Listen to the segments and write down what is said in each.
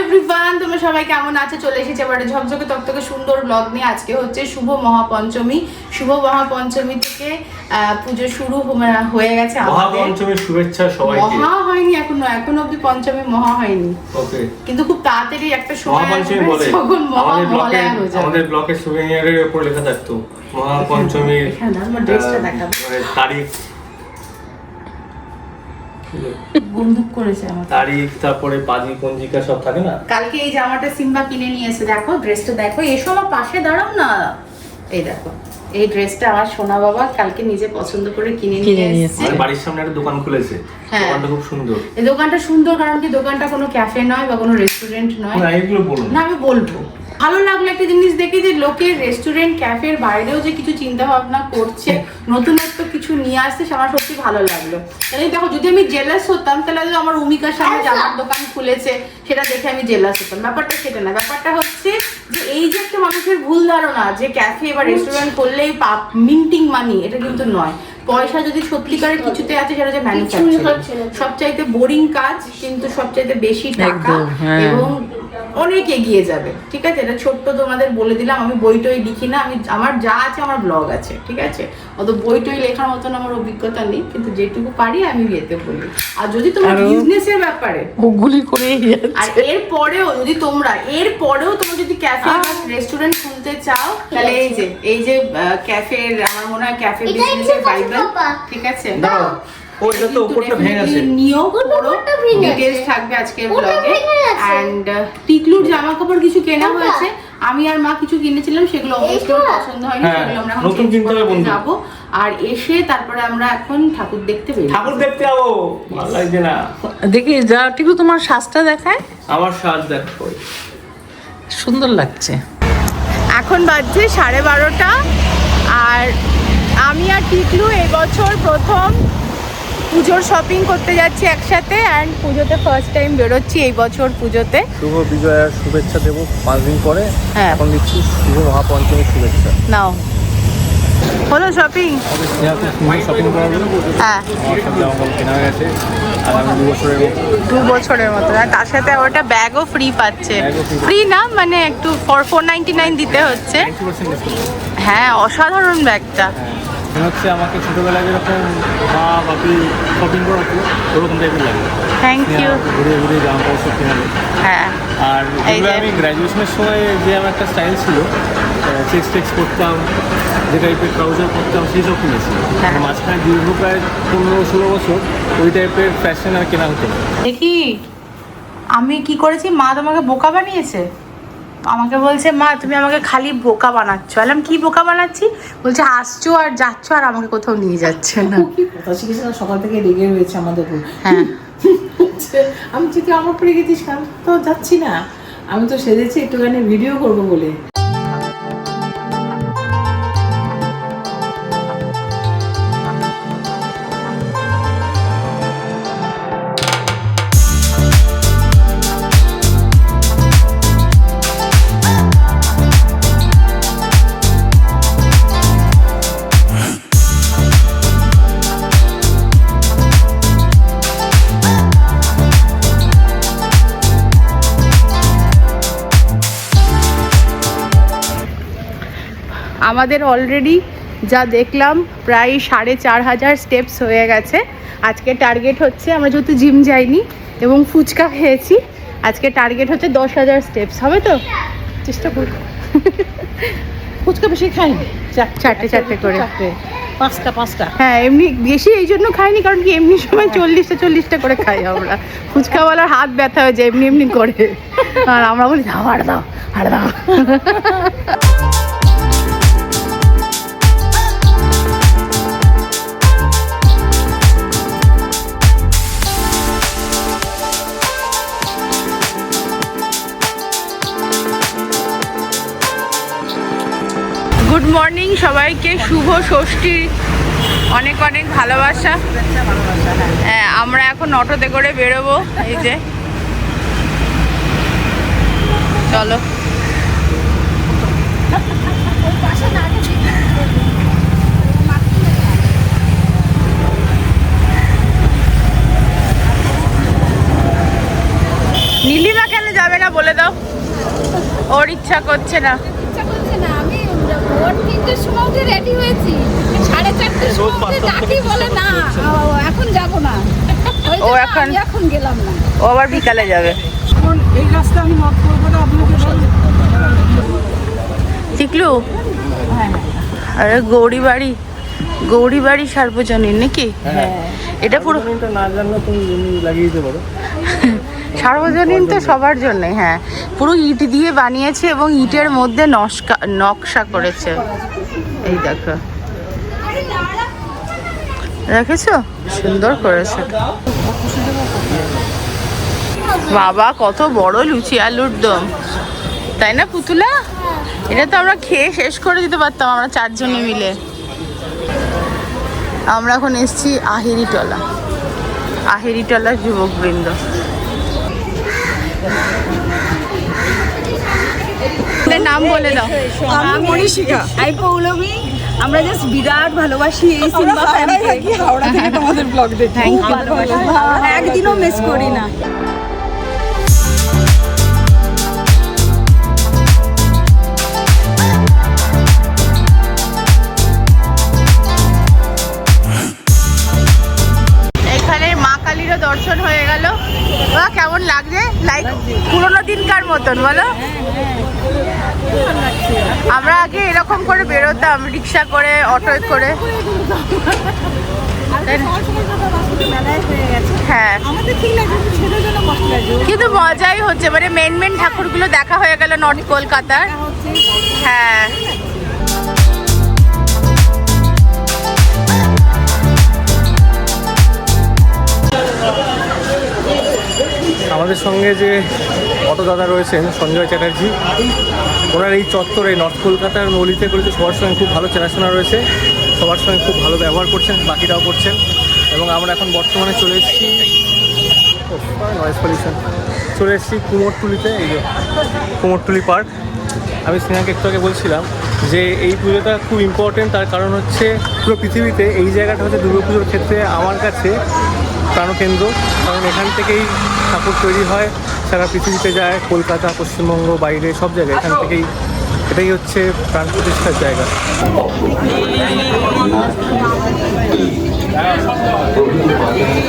Everyone তোমরা সবাই কেমন আছো? চলে এসেছে এবারে ঝকঝকে তকতকে সুন্দর ব্লগ নিয়ে। আজকে হচ্ছে শুভ মহাপঞ্চমী। শুভ মহাপঞ্চমী থেকে পুজো শুরু হয়ে গেছে মহাপঞ্চমীর শুভেচ্ছা সবাইকে। মহা হয়নি এখনও এখনও অব্দি পঞ্চমী মহা হয়নি। ওকে কিন্তু খুব তাড়াতাড়ি একটা সময় আসবে বলে যখন মহা হয়ে যাবে। আমাদের ব্লকে সুভেনিয়ারের উপর লেখা থাকতো মহাপঞ্চমীর দেখাবো। মানে তারিখ বন্দুক করেছে আমার তারিখ তারপরে পাজি পঞ্জিকা সব থাকে না? কালকে এই জামাটা সিম্বা কিনে নিয়ে এসে দেখো ড্রেসটা দেখো এসো আমার পাশে দাঁড়াও না। এই দেখো এই ড্রেসটা আমার সোনা বাবা কালকে নিজে পছন্দ করে কিনে নিয়ে এসেছে। বাড়ির সামনে একটা দোকান খুলেছে। হ্যাঁ। দোকানটা খুব সুন্দর। এই দোকানটা সুন্দর কারণ কি দোকানটা কোনো ক্যাফে নয় বা কোনো রেস্টুরেন্ট নয়। না এগুলো বলুন না আমি বলব। ভালো লাগল একটা জিনিস দেখে যে লোকের রেস্টুরেন্ট ক্যাফের বাইরেও যে কিছু চিন্তা ভাবনা করছে নতুনত্ব কিছু নিয়ে আসছে আমার সত্যি ভালো লাগল। তাহলে দেখো যদি আমি জেলাস হতাম তাহলে আমার অমিকার সামনে জামার দোকান খুলেছে সেটা দেখে আমি জেলাস হতাম। ব্যাপারটা সেটা না ব্যাপারটা হচ্ছে যে এই যে একটা মানুষের ভুল ধারণা যে ক্যাফে বা রেস্টুরেন্ট করলেই মিন্টিং মানি এটা কিন্তু নয়। পয়সা যদি সত্যিকারের কিছুতে আছে সেটা হচ্ছে ম্যানুফ্যাকচারিং সবচাইতে বোরিং কাজ কিন্তু সবচাইতে বেশি টাকা হ্যাঁ। এবং অনেক এগিয়ে যাবে ঠিক আছে? এটা ছোট্ট তোমাদের বলে দিলাম আমি বই টই লিখি না আমি আমার যা আছে আমার ব্লগ আছে ঠিক আছে? অত বই টই লেখার মতন আমার অভিজ্ঞতা নেই কিন্তু যেটুকু পারি আমি এতে বলি। আর যদি তোমার বিজনেসের ব্যাপারে ওগুলি করেই আর এর পরেও যদি তোমরা এর পরেও তোমরা যদি ক্যাফে বা রেস্টুরেন্ট খুলতে চাও তাহলে এই যে এই যে ক্যাফে আমার মনে হয় ক্যাফে বিজনেসের বাইবেল ঠিক আছে দাঁড়াও ও এটা তো উপরটা ভেঙে গেছে। নিয়েও পড়ো উপরটা ভেঙে ডিটেলস গেছে। থাকবে আজকের ব্লগে এন্ড টিকলুর জামা কাপড় কিছু কেনা হয়েছে। আমি আর মা কিছু কিনেছিলাম সেগুলো অবশ্যই পছন্দ হয়নি হ্যাঁ, সেগুলো আমরা নতুন কিনতে হবে বন্ধু। যাব। আর এসে তারপরে আমরা এখন ঠাকুর দেখতে বেরোবো। ঠাকুর দেখতে যাব। ভালো লাগছে না। দেখি যা টিকু তোমার শ্বাসটা দেখায়। আমার সাজ দেখো। সুন্দর লাগছে। এখন বাজছে সাড়ে বারোটা। আর আমি আর টিকলু এবছর প্রথম পুজোর শপিং করতে যাচ্ছি একসাথে অ্যান্ড পুজোতে ফার্স্ট টাইম বেরোচ্ছি এই বছর পুজোতে। শুভ বিজয়ার শুভেচ্ছা দেবো পাঁচ দিন পরে। হ্যাঁ। এখন দিচ্ছি শুভ মহাপঞ্চমীর শুভেচ্ছা। নাও। হলো শপিং শপিং করা হ্যাঁ। কেনা হয়ে গেছে। দু বছরের মতো। আর তার সাথে ওটা ব্যাগও ফ্রি পাচ্ছে। ফ্রি না মানে একটু ফর ফোর নাইনটি নাইন দিতে হচ্ছে। হ্যাঁ অসাধারণ ব্যাগটা মনে হচ্ছে আমাকে ছোটোবেলায় যেরকম মা বাপি শপিং করাতো ওরকম টাইপের লাগে। থ্যাংক ইউ ঘুরে ঘুরে জামা কাপড় সব কেনালো হ্যাঁ। আর যে- আমি গ্র্যাজুয়েশনের সময় যে আমার একটা স্টাইল ছিল চেক্স টেক্স করতাম যে টাইপের ট্রাউজার করতাম সেই সব কিনেছি। হ্যাঁ। মাঝখানে দীর্ঘ প্রায় পনেরো ষোলো বছর ওই টাইপের ফ্যাশন আর কেনা হতো দেখি আমি কি করেছি? মা তোমাকে বোকা বানিয়েছে? আমাকে বলছে মা তুমি আমাকে খালি বোকা বানাচ্ছ। বললাম কি বোকা বানাচ্ছি? বলছে আসছো আর যাচ্ছ আর আমাকে কোথাও নিয়ে যাচ্ছে না। কথা? শিখেছে না সকাল থেকে রেগে রয়েছে আমাদের হ্যাঁ। আমি যদি আমার পরে গেছিস আমি তো যাচ্ছি না। আমি তো সেজেছি একটুখানি ভিডিও করব বলে। আমাদের অলরেডি যা দেখলাম প্রায় সাড়ে চার হাজার স্টেপস হয়ে গেছে। আজকে টার্গেট হচ্ছে আমরা যেহেতু জিম যাইনি এবং ফুচকা খেয়েছি আজকে টার্গেট হচ্ছে দশ হাজার স্টেপস হবে তো? চেষ্টা করব ফুচকা বেশি খাইনি। চারটে চারটে করে। পাঁচটা পাঁচটা। হ্যাঁ এমনি বেশি এই জন্য খাইনি কারণ কি এমনি সময় চল্লিশটা চল্লিশটা করে খাই আমরা। ফুচকাওয়ালার হাত ব্যথা হয়ে যায় এমনি এমনি করে। আর আমরা বলি দাও আর দাও আর দাও। সবাইকে শুভ ষষ্ঠীর অনেক অনেক ভালোবাসা। হ্যাঁ আমরা এখন অটোতে করে বেরোবো, এই যে। চলো। নীলিমা কেন যাবে না না বলে দাও। ওর ইচ্ছা করছে না ইচ্ছা করছে না আমি ভোর তিনটের সময় উঠে রেডি হয়েছি। সাড়ে চারটের সময় ডাকি বলে না ও, এখন যাব না। ও এখন- এখন গেলাম না। ও আবার বিকালে যাবে। এই রাস্তা আমি করব না আপনাকে আরে গৌরী বাড়ি। গৌরী বাড়ি সার্বজনীন নাকি? এটা পুরো না জানলে তুমি লাগিয়ে দিতে পারো। সার্বজনীন তো সবার জন্য হ্যাঁ। পুরো ইট দিয়ে বানিয়েছে এবং ইটের মধ্যে নকশা করেছে। এই দেখো। দেখেছ সুন্দর করেছে। বাবা, কত বড় লুচি আলুর দম। তাই না, পুতুলা? এটা তো আমরা খেয়ে শেষ করে দিতে পারতাম, আমরা চারজনে মিলে। আমরা এখন এসছি আহিরিটলা। আহিরিটলা যুবকবৃন্দ। নাম বলে দাও। আমি মনীষিকা। আই পৌলমী আমরা জাস্ট বিরাট ভালোবাসি এই সিনেমা ফ্যামিলি হাওড়া থেকে তোমাদের ব্লগ দেখি। থ্যাংক ইউ একদিনও মিস করি না। লাগছে? লাইক পুরোনো দিনকার মতন, বলো? আমরা আগে এরকম করে বেরোতাম, রিক্সা করে অটোয় করে। হ্যাঁ। কিন্তু মজাই হচ্ছে মানে মেন মেন ঠাকুরগুলো দেখা হয়ে গেল নর্থ কলকাতার। হ্যাঁ। আমাদের সঙ্গে যে অটো দাদা রয়েছেন সঞ্জয় চ্যাটার্জি, ওনার এই চত্বরে নর্থ কলকাতার নলিতে কলিতে সবার সঙ্গে খুব ভালো চেনাশোনা রয়েছে, সবার সঙ্গে খুব ভালো ব্যবহার করছেন, বাকিরাও করছেন, এবং আমরা এখন বর্তমানে চলে এসেছি নয়েজ পলিউশন চলে এসেছি কুমোরটুলিতে, এই যে কুমোরটুলি পার্ক। আমি স্নেহাকে একটু আগে বলছিলাম যে এই পুজোটা খুব ইম্পর্টেন্ট তার কারণ হচ্ছে পুরো পৃথিবীতে এই জায়গাটা হচ্ছে দুর্গাপুজোর ক্ষেত্রে আমার কাছে প্রাণকেন্দ্র। কারণ এখান থেকেই ঠাকুর তৈরি হয়, সারা পৃথিবীতে যায়, কলকাতা, পশ্চিমবঙ্গ, বাইরে, সব জায়গায়। এখান থেকেই এটাই হচ্ছে প্রাণ প্রতিষ্ঠার জায়গা।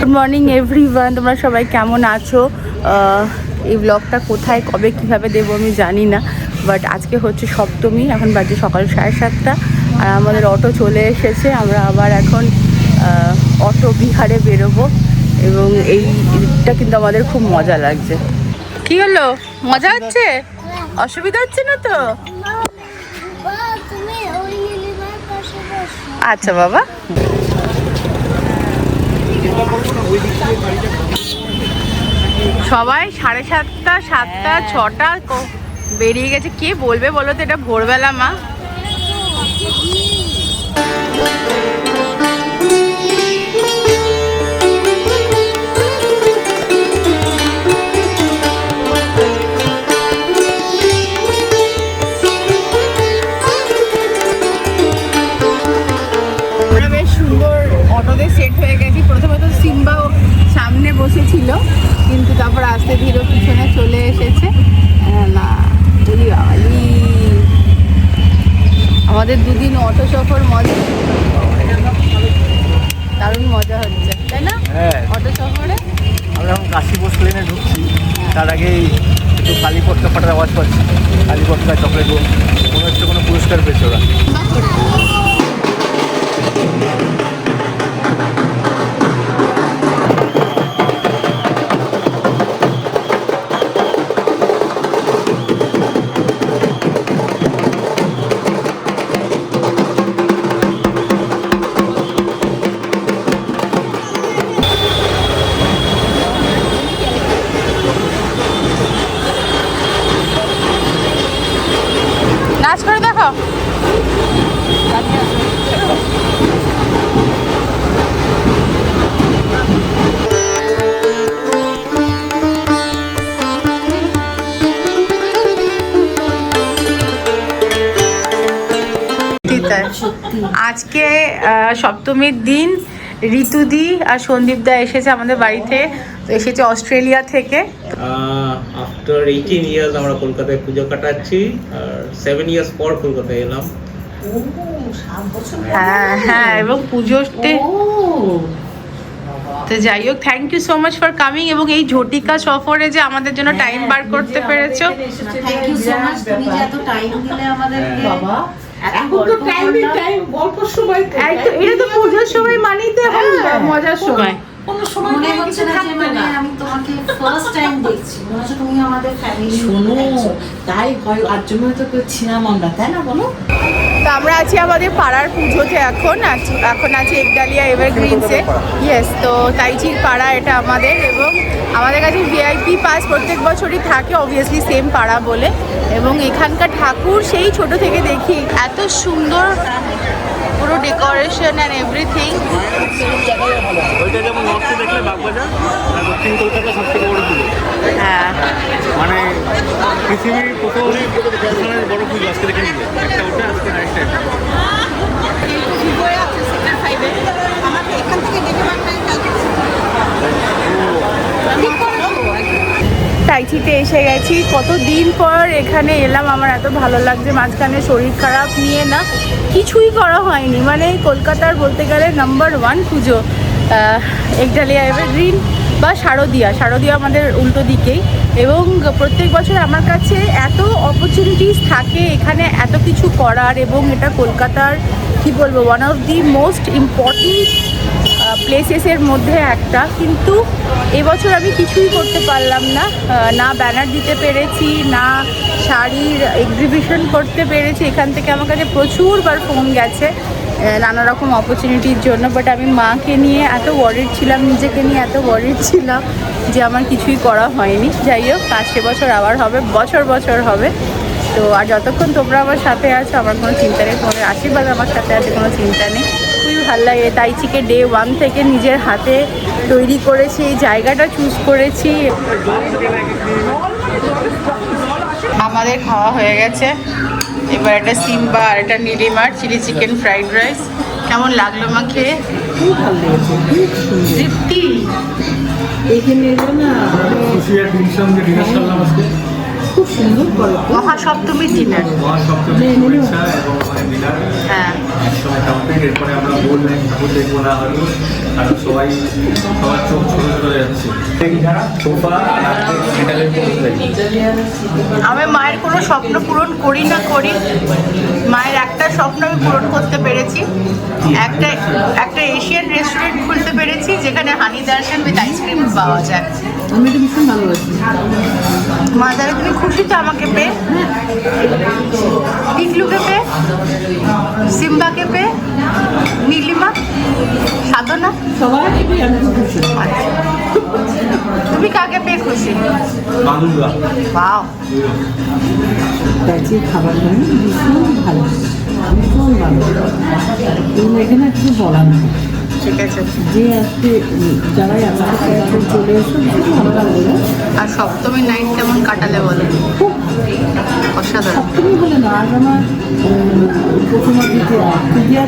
গুড মর্নিং এভরিওয়ান তোমরা সবাই কেমন আছো? এই ব্লগটা কোথায়, কবে, কীভাবে দেবো আমি জানি না বাট আজকে হচ্ছে সপ্তমী, এখন বাজে সকাল সাড়ে সাতটা, আর আমাদের অটো চলে এসেছে। আমরা আবার এখন অটো বিহারে বেরোবো এবং এইটা কিন্তু আমাদের খুব মজা লাগছে। কি হলো? মজা হচ্ছে? অসুবিধা হচ্ছে না তো? আচ্ছা বাবা। সবাই সাড়ে সাতটা সাতটা, ছটা বেরিয়ে গেছে। কে বলবে বলো তো? এটা ভোরবেলা, মা। বসেছিল কিন্তু তারপর আস্তে ধীরে পিছনে চলে এসেছে। না বলি বাবালি আমাদের দুদিন অটো সফর মজা। দারুণ মজা হচ্ছে তাই না? হ্যাঁ। অটো সফরে? আমরা এখন কাশীবোস লেনে ঢুকছি। তার আগেই একটু কালীপটকা ফাটার আওয়াজ পাচ্ছি। কালীপটকা চকলেট মনে হচ্ছে কোনো পুরস্কার পেয়েছে ওরা। আজকে সপ্তমীর দিন ঋতুদি আর সন্দীপদা এসেছে আমাদের বাড়িতে তো এসেছে অস্ট্রেলিয়া থেকে। আফটার এইটিন ইয়ার্স আমরা কলকাতায় পুজো কাটাচ্ছি আর সেভেন ইয়ার্স পর কলকাতায় এলাম। হ্যাঁ হ্যাঁ এবং পুজোতে তো যাই হোক thank you so much for coming এবং এই ঝটিকা সফরে যে আমাদের জন্য টাইম বার করতে পেরেছ। থ্যাংক ইউ সো মাচ তুমি যে এত টাইম দিলে আমাদেরকে। বাবা তো সময় তো এই তো এটা তো পুজোর সময় মানেই তো এখন হ্যাঁ। মজার সময়। মনে হচ্ছে না যে থাকবে মানে না। আমি তোমাকে ফার্স্ট টাইম দেখছি। মনে তুমি আমাদের শোনো। তাই হয় আর জন্য তো ছিলাম আমরা তাই না বলো? তো আমরা আছি আমাদের পাড়ার পুজোতে এখন এখন আছি একডালিয়া এভারগ্রিনসে। ইয়েস তো তাইচির পাড়া এটা আমাদের এবং আমাদের কাছে ভিআইপি পাস প্রত্যেক বছরই থাকে অবভিয়াসলি সেম পাড়া বলে। এবং এখানকার ঠাকুর সেই ছোট থেকে দেখি এত সুন্দর পুরো ডেকোরেশন অ্যান্ড এভরিথিং ওইটা যেমন নর্থে দেখলে বাগবাজার আর দক্ষিণ কলকাতা সব থেকে বড় পুজো। হ্যাঁ। মানে পৃথিবীর প্রথম প্রথমের বড় পুজো আজকে দেখে একটা ওটা আজকে। টাইচিতে এসে। গেছি। কত দিন পর এখানে এলাম, আমার এত ভালো লাগছে, মাঝখানে শরীর খারাপ নিয়ে না, কিছুই করা হয়নি। মানে কলকাতার বলতে গেলে নাম্বার ওয়ান পুজো একডালিয়া এভারগ্রিন বা শারদিয়া। শারদিয়া আমাদের উল্টো দিকেই। এবং প্রত্যেক বছর আমার কাছে এত অপরচুনিটিস থাকে এখানে এত কিছু করার এবং এটা কলকাতার, কি বলব one of the most important প্লেসেসের মধ্যে একটা। কিন্তু এবছর আমি কিছুই করতে পারলাম না। না ব্যানার দিতে পেরেছি, না শাড়ির এক্সিবিশন করতে পেরেছি। এখান থেকে আমার কাছে প্রচুরবার ফোন গেছে। নানা রকম অপরচুনিটির জন্য বাট আমি মাকে নিয়ে এত ওয়ারিড ছিলাম, নিজেকে নিয়ে এত ওয়ারিড ছিলাম যে আমার কিছুই করা হয়নি। যাই হোক পাঁচটে বছর আবার হবে, বছর বছর হবে। তো, আর যতক্ষণ তোমরা আমার সাথে আছো, আমার কোনো চিন্তা নেই, তোমাদের আশীর্বাদ আমার সাথে আছে, কোনো চিন্তা নেই। খুবই ভালো লাগে তাইচিকে ডে ওয়ান থেকে নিজের হাতে তৈরি করেছি, এই জায়গাটা চুজ করেছি। আমাদের খাওয়া হয়ে গেছে। এবার একটা সিম্বা আর একটা নীলিমার চিলি চিকেন ফ্রাইড রাইস। কেমন লাগল মা খেয়ে খুব ভালো লেগেছে খুব সুন্দর। তৃপ্তি। এখানে না খুব সুন্দর করে তো মহাসপ্তমীর ডিনার শুভেচ্ছা এবং ডিনার। হ্যাঁ। একসময় কাউন্টিং এরপরে আমরা বললেন ঠাকুর দেখব না হয়তো কারণ সবাই সবার চোখ ছোট চলে যাচ্ছে। সোফা আমি মায়ের কোনো স্বপ্ন পূরণ করি না করি। মায়ের একটা স্বপ্ন আমি পূরণ করতে পেরেছি। একটা একটা এশিয়ান রেস্টুরেন্ট খুলতে পেরেছি যেখানে হানি দার্শন উইথ আইসক্রিম পাওয়া যায়। আমি তো ভীষণ ভালোবাসি। মা তাহলে তুমি খুশি তো আমাকে পেয়ে টিকলুকে পেয়ে সিম্বাকে পেয়ে নীলিমা? সাধনা? সবাই আমি খুশি। তুমি কাকে পেয়ে খুশি? বাও। প্রাচীর খাবার মানে ভীষণ ভালো। ভীষণ ভালো। এখানে কিছু বলার নেই। আছে যে আজকে যারাই সাথে চলে এসো আর সপ্তমী নাইট কেমন কাটালে বলো খুব অসাধারণ। সপ্তমী বলে না আজ আমার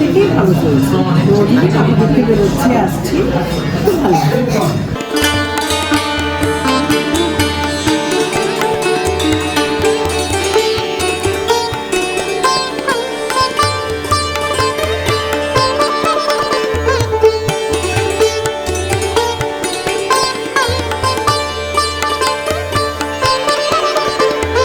থেকেই ভালো চলছে। ঠাকুর বেরোচ্ছে আসছি। খুব ভালো লাগছে।